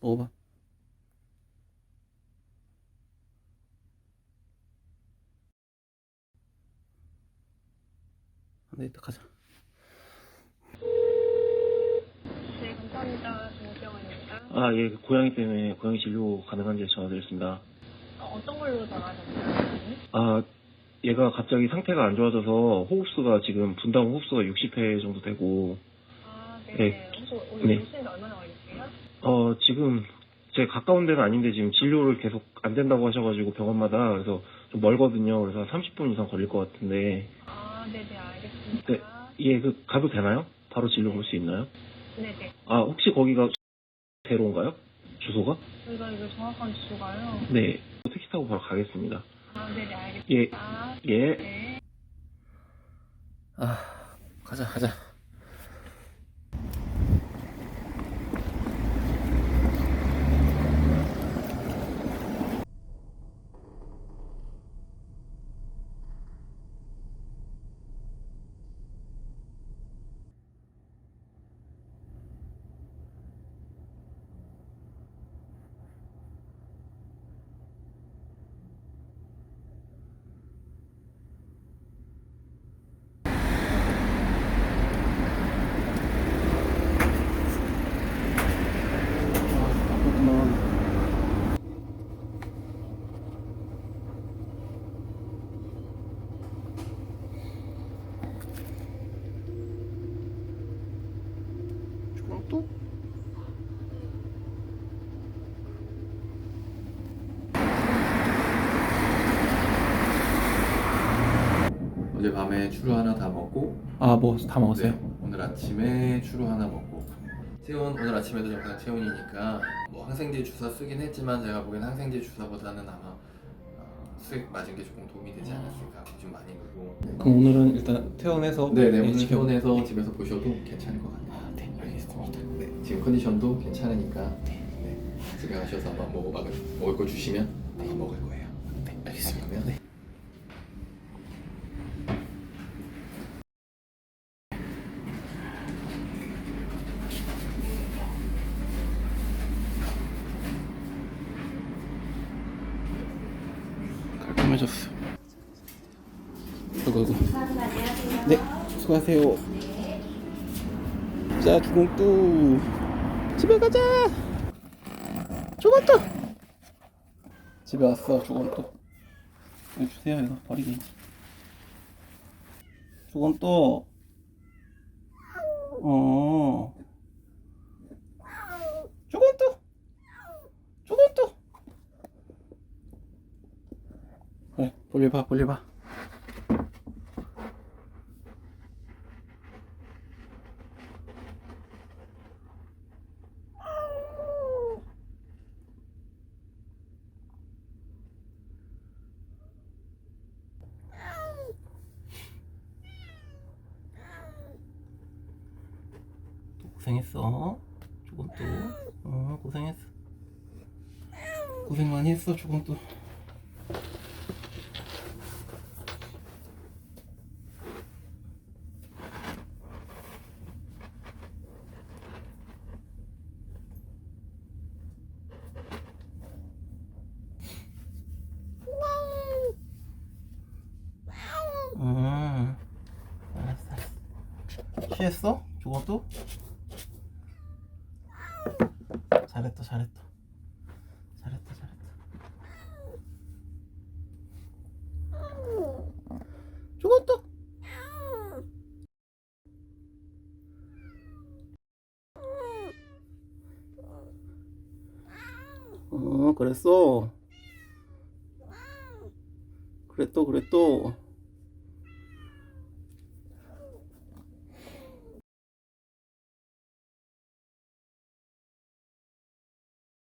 먹어봐. 네, 이따 가자. 네, 감사합니다. 정병원입니다. 아, 예, 고양이 때문에 고양이 진료 가능한지 전화드렸습니다. 어, 떤 걸로 전화하셨나요? 아, 얘가 갑자기 상태가 안 좋아져서 호흡수가 지금 분당 호흡수가 60회 정도 되고, 아, 네. 혹시 오늘 네. 오시는데 얼마나 걸리세요? 어, 지금 제 가까운 데는 아닌데 지금 진료를 계속 안 된다고 하셔가지고 병원마다 그래서 좀 멀거든요. 그래서 30분 이상 걸릴 것 같은데, 아, 네네, 알겠습니다. 네. 예, 그 가도 되나요? 바로 진료 볼 수 있나요? 네네. 아, 혹시 거기가 대로인가요? 주소가? 저희가 이거 정확한 주소가요. 네, 택시 타고 바로 가겠습니다. 아, 네네, 예, 알겠습니다. 예. 네. 아, 가자, 가자. 조금 또? 어젯밤에 추루 하나 다 먹고 아, 뭐 다 먹었어요? 네, 오늘 아침에 추루 하나 먹고 체온 오늘 아침에도 정상 체온이니까 뭐 항생제 주사 쓰긴 했지만 제가 보기엔 항생제 주사보다는 아마 어, 수액 맞은 게 조금 도움이 되지 않았을까 좀 많이 그고 그럼 오늘은 일단 퇴원해서 네네 오늘 지금- 퇴원해서 집에서 보셔도 괜찮을 것 같아요 아, 네, 알겠습니다. 네, 지금 컨디션도 괜찮으니까 네, 집에 가셔서 뭐 먹을, 먹을 거 주시면 네, 먹을 거예요 네, 알겠습니다. 그러면 네. 깔끔해졌어. 아이고, 아이고. 네, 수고하세요. 자, 주공뚜. 집에 가자! 죽었다! 집에 왔어, 주공뚜. 이거 주세요, 이거. 버리기. 주공뚜. 어. 주공뚜! 주공뚜! 그래, 볼일 봐, 볼일 봐. 또 고생했어. 조금 또. 어, 고생했어. 고생 많이 했어, 조금 또. 음, 알았어, 취했어? 죽어도? 잘했다, 잘했다. 잘했다, 잘했다. 죽었다! 어, 그랬어. 그랬어, 그랬어.